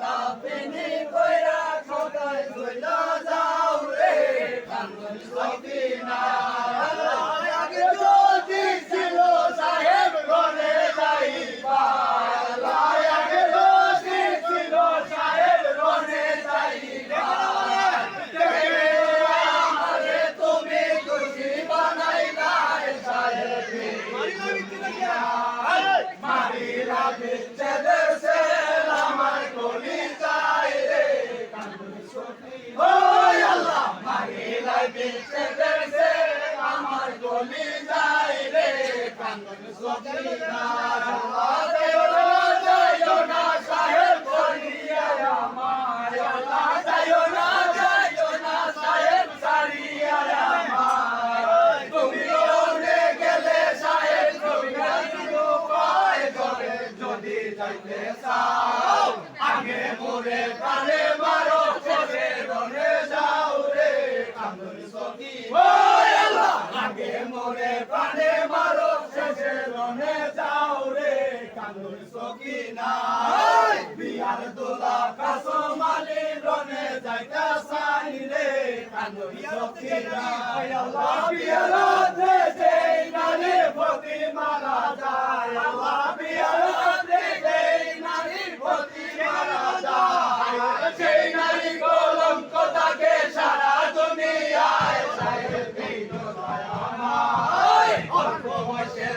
up Kitab ne Swatina কান্দুল Sakina বিয়ার দোলা কাসো মালি রনে যাইতা সাইলে। কান্দুল সকিনা আল্লাহ বিয়ার দে দে নারে প্রতি মারা যায়। আল্লাহ বিয়ার দে দে নারে প্রতি মারা যায়। সেই নারী কলঙ্ক তাকে সারা দুনিয়ায়। সাহেব এই দোলা আমার অল্প বয়সের